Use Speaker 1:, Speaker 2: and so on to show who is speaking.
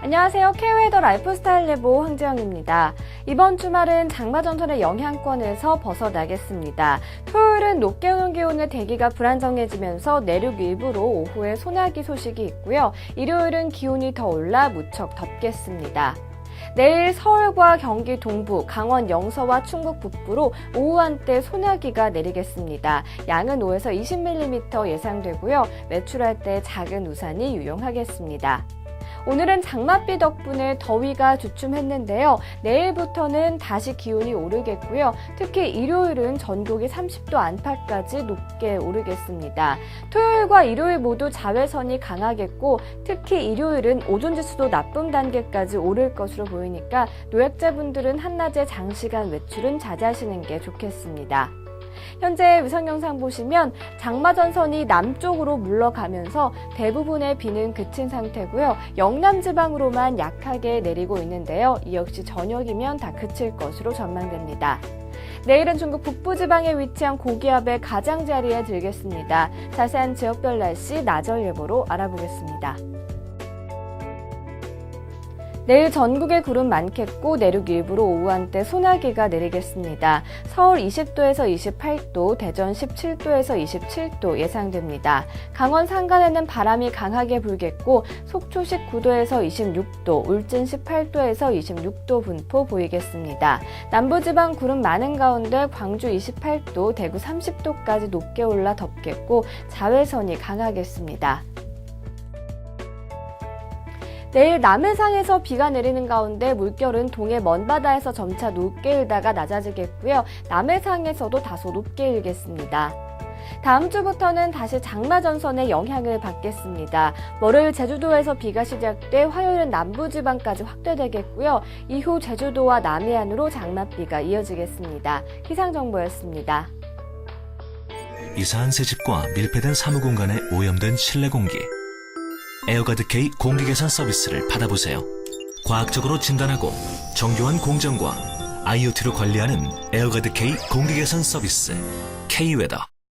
Speaker 1: 안녕하세요. 케어웨더 라이프스타일 레보 황지영입니다. 이번 주말은 장마전선의 영향권에서 벗어나겠습니다. 토요일은 높게 오는 기온의 대기가 불안정해지면서 내륙 일부로 오후에 소나기 소식이 있고요. 일요일은 기온이 더 올라 무척 덥겠습니다. 내일 서울과 경기 동부, 강원 영서와 충북 북부로 오후 한때 소나기가 내리겠습니다. 양은 5에서 20mm 예상되고요. 외출할 때 작은 우산이 유용하겠습니다. 오늘은 장맛비 덕분에 더위가 주춤했는데요. 내일부터는 다시 기온이 오르겠고요. 특히 일요일은 전국이 30도 안팎까지 높게 오르겠습니다. 토요일과 일요일 모두 자외선이 강하겠고 특히 일요일은 오존지수도 나쁨 단계까지 오를 것으로 보이니까 노약자분들은 한낮에 장시간 외출은 자제하시는 게 좋겠습니다. 현재 위성 영상 보시면 장마 전선이 남쪽으로 물러가면서 대부분의 비는 그친 상태고요. 영남 지방으로만 약하게 내리고 있는데요. 이 역시 저녁이면 다 그칠 것으로 전망됩니다. 내일은 중국 북부 지방에 위치한 고기압의 가장자리에 들겠습니다. 자세한 지역별 날씨 나절 예보로 알아보겠습니다. 내일 전국에 구름 많겠고 내륙 일부로 오후 한때 소나기가 내리겠습니다. 서울 20도에서 28도, 대전 17도에서 27도 예상됩니다. 강원 산간에는 바람이 강하게 불겠고 속초 19도에서 26도, 울진 18도에서 26도 분포 보이겠습니다. 남부지방 구름 많은 가운데 광주 28도, 대구 30도까지 높게 올라 덥겠고 자외선이 강하겠습니다. 내일 남해상에서 비가 내리는 가운데 물결은 동해 먼바다에서 점차 높게 일다가 낮아지겠고요. 남해상에서도 다소 높게 일겠습니다. 다음 주부터는 다시 장마 전선의 영향을 받겠습니다. 월요일 제주도에서 비가 시작돼 화요일은 남부지방까지 확대되겠고요. 이후 제주도와 남해안으로 장맛비가 이어지겠습니다. 기상정보였습니다.
Speaker 2: 이사한 새집과 밀폐된 사무공간에 오염된 실내 공기. 에어가드 K 공기개선 서비스를 받아보세요. 과학적으로 진단하고 정교한 공정과 IoT로 관리하는 에어가드 K 공기개선 서비스 K-웨더.